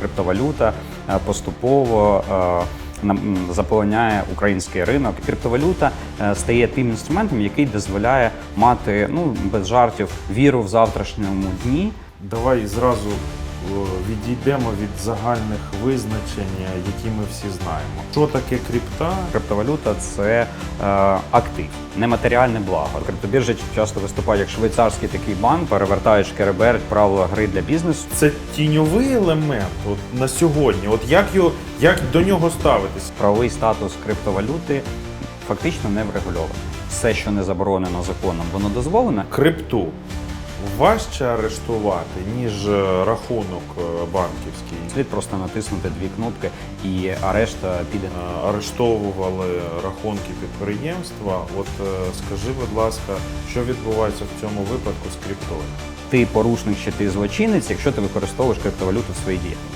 Криптовалюта е, поступово е, заполоняє український ринок. Криптовалюта е, стає тим інструментом, який дозволяє мати ну без жартів віру в завтрашньому дні. Давай зразу відійдемо від загальних визначень, які ми всі знаємо. Що таке крипта? Криптовалюта це е, актив, нематеріальне благо. Криптобіржа часто виступає як швейцарський такий банк, перевертають шкереберть правила гри для бізнесу. Це тіньовий елемент от, на сьогодні. От як, його, як до нього ставитись? Правовий статус криптовалюти фактично не врегульований. Все, що не заборонено законом, воно дозволено. Крипту важче арештувати, ніж е, рахунок е, банківський. Слід просто натиснути дві кнопки, і арешт е, піде. Арештовували рахунки підприємства. От скажи, будь ласка, що відбувається в цьому випадку з криптою? Ти порушник чи ти злочинець, якщо ти використовуєш криптовалюту в своїй діяльності.